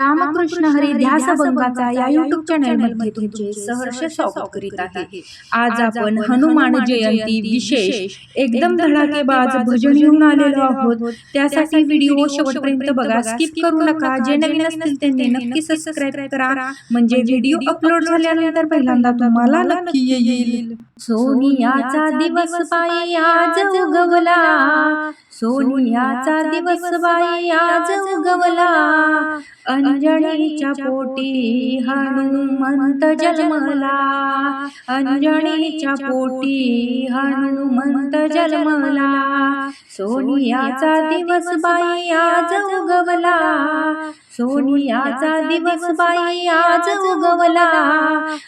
रामकृष्ण हरी ध्यास बंगाचा या युट्यूब चॅनलमध्ये तुमचे सहर्ष स्वागत करीत आहे. आज आपण हनुमान जयंती विशेष एकदम धडाकेबाज भजन घेऊन आलेलो आहोत. त्यासाठी व्हिडिओ शेवटपर्यंत बघा स्किप करू नका. जे नवीन असतील त्यांनी नक्की सबस्क्राईब करा. म्हणजे व्हिडिओ अपलोड झाल्यानंतर पहिल्यांदा तुम्हाला नक्की येईल. सोनियाचा दिवस बाई आज उगवला. सोनियाचा दिवस बाई आज उगवला. अंजनीच्या पोटी हनुमंत जन्मला. अंजनीच्या पोटी हनुमंत जन्मला. सोनियाचा दिवस बाई आज उगवला. सोनियाचा दिवस बाई आज उगवला.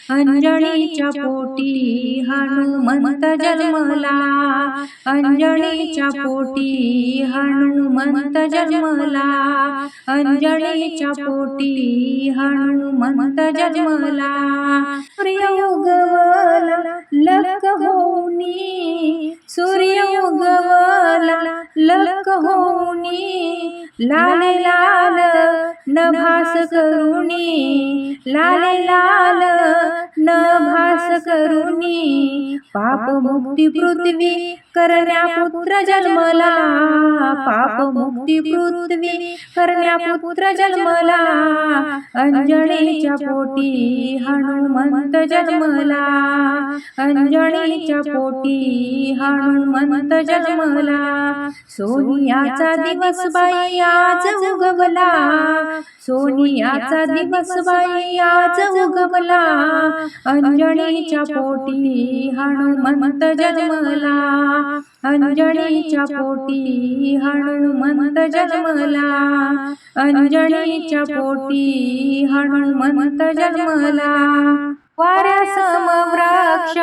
अंजनीच्या पोटी हनुमंत जन्मला. अंजनीच्या पोटी हनुमंत जन्मला. अंजनीच्या पोटी हनुमंत जन्मला. सूर्य करुणी लाल लाल भास करुणी पाप मुक्ती पृथ्वी करण्या पुत्र जन्मला. होती पृथ्वी करण्या पुत्र जन्मला? अंजनीच्या पोटी हनुमंत जन्मला. अंजनीच्या पोटी हनुमंत जन्मला. सोनियाचा दिवस बाई आज उगवला. सोनियाचा दिवस बाई आज उगवला. अंजनीच्या पोटी हनुमंत जन्मला. अंजनीच्या पोटी हनुमंत जन्मला. अंजनीच्या पोटी हनुमंत जन्मला. वाऱ्या समवृक्ष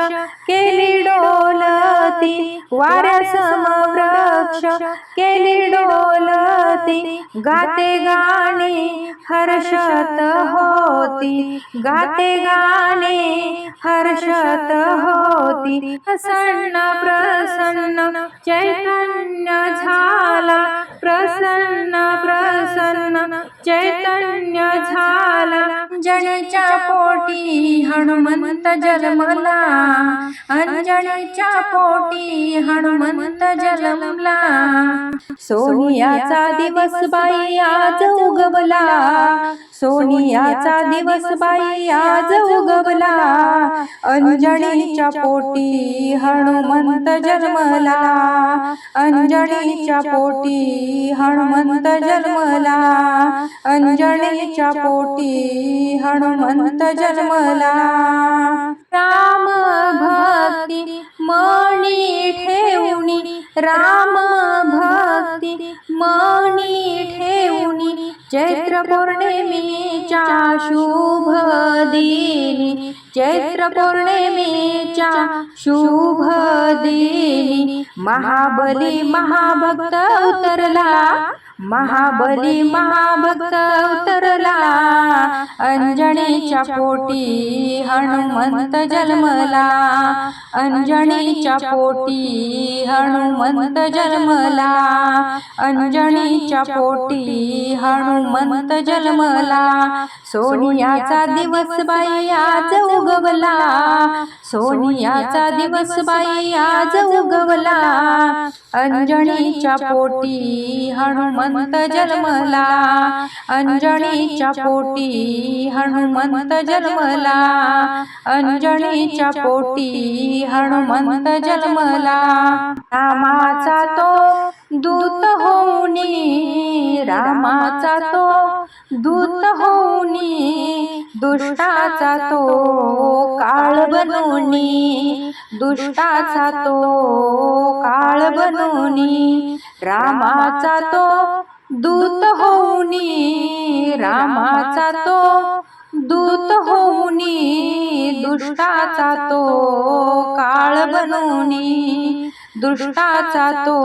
केली डोलती. वाऱ्या समवृक्ष केली डोलती. गाते गाणे हर्षत होती. गाते गाणे हर्षत होती. प्रसन्न प्रसन्न चैतन्य झाला. प्रसन्न प्रसन्न चैतन्य झाला. अंजनीच्या पोटी हनुमंत जन्मला. अंजनीच्या पोटी हनुमंत जन्मला. सोनियाचा दिवस बाई आज उगवला. सोनियाचा दिवस बाई आज उगवला. अंजनीच्या पोटी हनुमंत जन्मला. अंजनीच्या पोटी हनुमंत जन्मला. अंजनीच्या पोटी हनुमंत जन्मला. राम भक्ती मणी ठेवणी. राम भक्ती मणी ठेवणी. चैत्र पौर्णिमेच्या शुभ दिनी. चैत्र पौर्णिमेच्या शुभ दिनी. महाबली महाभक्त उतरला. महाबली महाभक्त उतरला. अंजनीच्या पोटी हनुमंत जन्मला. अंजनीच्या पोटी हनुमंत जन्मला. अंजनीच्या पोटी हनुमंत जन्मला. सोनियाचा दिवस बाई आज उगवला. सोनियाचा दिवस बाई आज उगवला. अंजनीच्या पोटी हनुमंत जन्मला अंजनीच्या पोटी हनुमंत जन्मला अंजनीच्या पोटी हनुमंत जन्मला. रामाचा तो दूत होऊनी रामाचा तो दूत होऊनी दुष्टाचा तो काळ बनवणी दुष्टाचा तो काळ बनवणी रामाचा तो दूत होऊनी रामाचा तो दूत होऊनी दुष्टाचा तो काळ बनवणी दुष्टाचा तो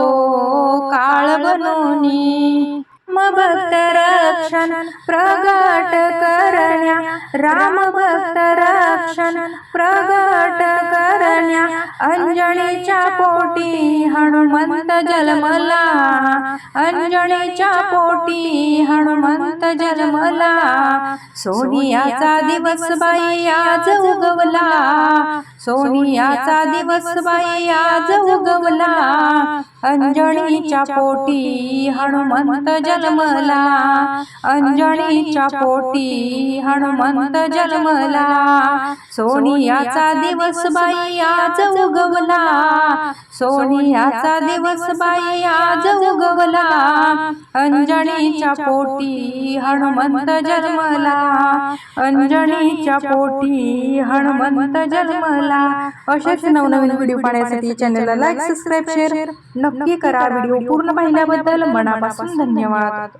काळ बनवणी भक्त रक्षण प्रगट करण्या राम भक्त रक्षण प्रगट कर अंजनीच्या पोटी हनुमंत जन्मला. अंजनीच्या पोटी हनुमंत जन्मला. सोनियाचा दिवस बाई आज उगवला. सोनियाचा दिवस बाई आज उगवला. अंजनीच्या पोटी हनुमंत जन्मला. अंजनीच्या पोटी हनुमंत जन्मला. सोनियाचा दिवस बाई आज उगवला. सोनियाचा दिवस बाई आज उगवला. अंजनीच्या पोटी हनुमंत जन्मला. अंजनीच्या पोटी हनुमंत जन्मला. अशाच नवनवीन व्हिडिओ पाहण्यासाठी चॅनलला लाईक सबस्क्राईब शेअर नक्की करा व्हिडिओ पूर्ण पाहिल्याबद्दल मनापासून धन्यवाद.